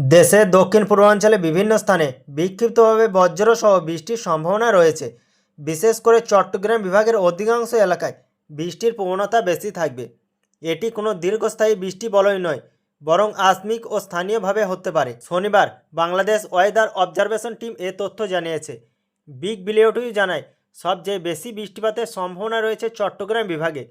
দেশের দক্ষিণ পূর্বাঞ্চলে বিভিন্ন স্থানে বিক্ষিপ্তভাবে বজ্রসহ বৃষ্টির সম্ভাবনা রয়েছে। বিশেষ করে চট্টগ্রাম বিভাগের অধিকাংশ এলাকায় বৃষ্টির প্রবণতা বেশি থাকবে। এটি কোনো দীর্ঘস্থায়ী বৃষ্টি বলয় নয়, বরং আসমিক ও স্থানীয়ভাবে হতে পারে। শনিবার বাংলাদেশ ওয়েদার অবজারভেশন টিম এ তথ্য জানিয়েছে। বিগ বিলিয়টুই জানায়, সবচেয়ে বেশি বৃষ্টিপাতের সম্ভাবনা রয়েছে চট্টগ্রাম বিভাগে।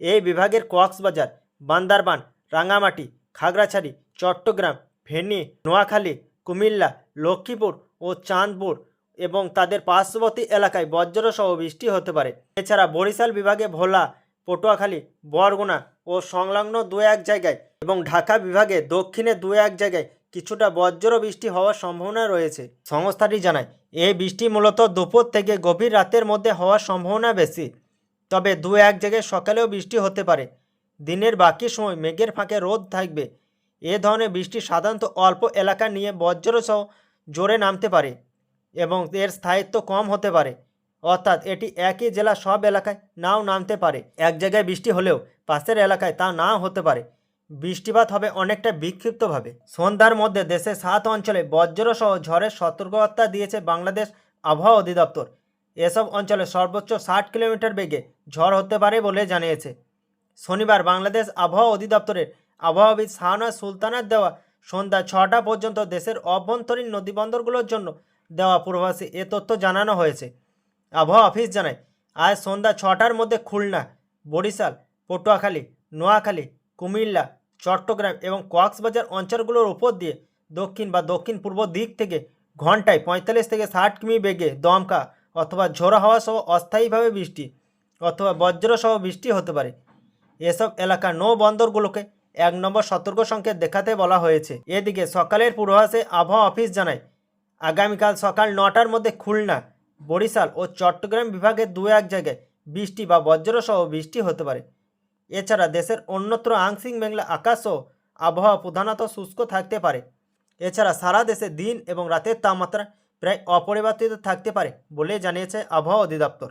এই বিভাগের কক্সবাজার, বান্দরবান, রাঙামাটি, খাগড়াছড়ি, চট্টগ্রাম ফেনী, নোয়াখালী, কুমিল্লা, লক্ষ্মীপুর ও চাঁদপুর এবং তাদের পার্শ্ববর্তী এলাকায় বজ্রসহ বৃষ্টি হতে পারে। এছাড়া বরিশাল বিভাগে ভোলা, পটুয়াখালী, বরগুনা ও সংলগ্ন দু এক জায়গায় এবং ঢাকা বিভাগে দক্ষিণে দু এক জায়গায় কিছুটা বজ্র বৃষ্টি হওয়ার সম্ভাবনা রয়েছে। সংস্থাটি জানায়, এই বৃষ্টি মূলত দুপুর থেকে গভীর রাতের মধ্যে হওয়ার সম্ভাবনা বেশি। তবে দু এক জায়গায় সকালেও বৃষ্টি হতে পারে। দিনের বাকি সময় মেঘের ফাঁকে রোদ থাকবে এ ধরনের বৃষ্টি সাধারণত অল্প এলাকা নিয়ে বজ্রসহ জোরে নামতে পারে এবং এর স্থায়িত্ব কম হতে পারে। অর্থাৎ এটি একই জেলা সব এলাকায় নাও নামতে পারে। এক জায়গায় বৃষ্টি হলেও পাশের এলাকায় তা নাও হতে পারে। বৃষ্টিপাত হবে অনেকটা বিক্ষিপ্তভাবে। সন্ধ্যার মধ্যে দেশের সাত অঞ্চলে বজ্রসহ ঝড়ের সতর্কবার্তা দিয়েছে বাংলাদেশ আবহাওয়া অধিদপ্তর। এসব অঞ্চলে সর্বোচ্চ ষাট কিলোমিটার বেগে ঝড় হতে পারে বলে জানিয়েছে। শনিবার বাংলাদেশ আবহাওয়া অধিদপ্তরের আবহাওয়াবিদ শাহনাজ সুলতানার দেওয়া সন্ধ্যা ছটা পর্যন্ত দেশের অভ্যন্তরীণ নদীবন্দরগুলোর জন্য দেওয়া পূর্বাভাসে এ তথ্য জানানো হয়েছে। আবহাওয়া অফিস জানায়, আজ সন্ধ্যা ছটার মধ্যে খুলনা, বরিশাল, পটুয়াখালী, নোয়াখালী, কুমিল্লা, চট্টগ্রাম এবং কক্সবাজার অঞ্চলগুলোর উপর দিয়ে দক্ষিণ বা দক্ষিণ পূর্ব দিক থেকে ঘন্টায় পঁয়তাল্লিশ থেকে ষাট কিমি বেগে দমকা অথবা ঝোড়ো হাওয়া সহ অস্থায়ীভাবে বৃষ্টি অথবা বজ্রসহ বৃষ্টি হতে পারে। এসব এলাকার নৌ বন্দরগুলোকে এক নম্বর সতর্ক সংকেত দেখাতে বলা হয়েছে। এদিকে সকালের পূর্বাভাসে আবহাওয়া অফিস জানায়, আগামীকাল সকাল নটার মধ্যে খুলনা, বরিশাল ও চট্টগ্রাম বিভাগের দু এক জায়গায় বৃষ্টি বা বজ্রসহ বৃষ্টি হতে পারে। এছাড়া দেশের অন্যত্র আংশিক মেঘলা আকাশও আবহাওয়া প্রধানত শুষ্ক থাকতে পারে। এছাড়া সারা দেশে দিন এবং রাতের তাপমাত্রা প্রায় অপরিবর্তিত থাকতে পারে বলে জানিয়েছে আবহাওয়া অধিদপ্তর।